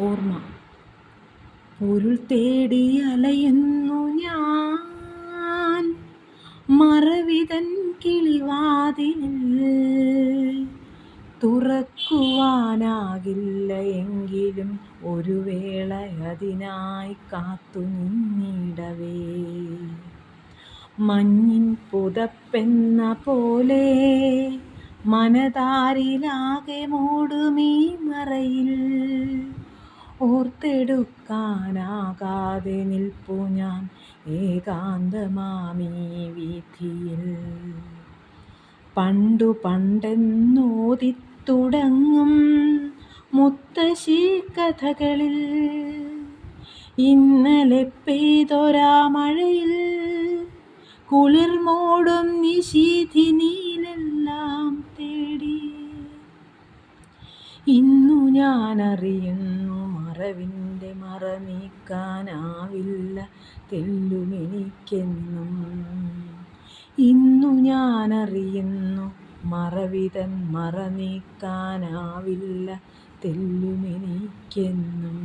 ഓർമ്മ. പൊരുൾ തേടി അലയുന്നു ഞാൻ. മറവിതൻ കിളിവാതിലിൽ തുറക്കുവാനാകില്ല എങ്കിലും ഒരു വേള അതിനായി കാത്തു നിന്നിടവേ. മഞ്ഞിൻ പുതപ്പെന്ന പോലെ മനതാരിലാകെ മൂടുമീ മറയിൽ ഓർത്തെടുക്കാനാകാതെ നിൽപ്പു ഞാൻ ഏകാന്തമാമീ വീഥിയിൽ. പണ്ടു പണ്ടെന്നോതിത്തുടങ്ങും മുത്തശ്ശി കഥകളിൽ. ഇന്നലെ പെയ്തൊരാ മഴയിൽ കുളിർമോടും നിശീധി നീലെല്ലാം തേടി. ഇന്നു ഞാൻ അറിയുന്നു മറവിന്റെ മറ നീക്കാനാവില്ല തെല്ലുമെനിക്കെന്നും ഇന്നു ഞാനറിയുന്നു മറവിതൻ മറ നീക്കാനാവില്ല തെല്ലുമെനിക്കെന്നും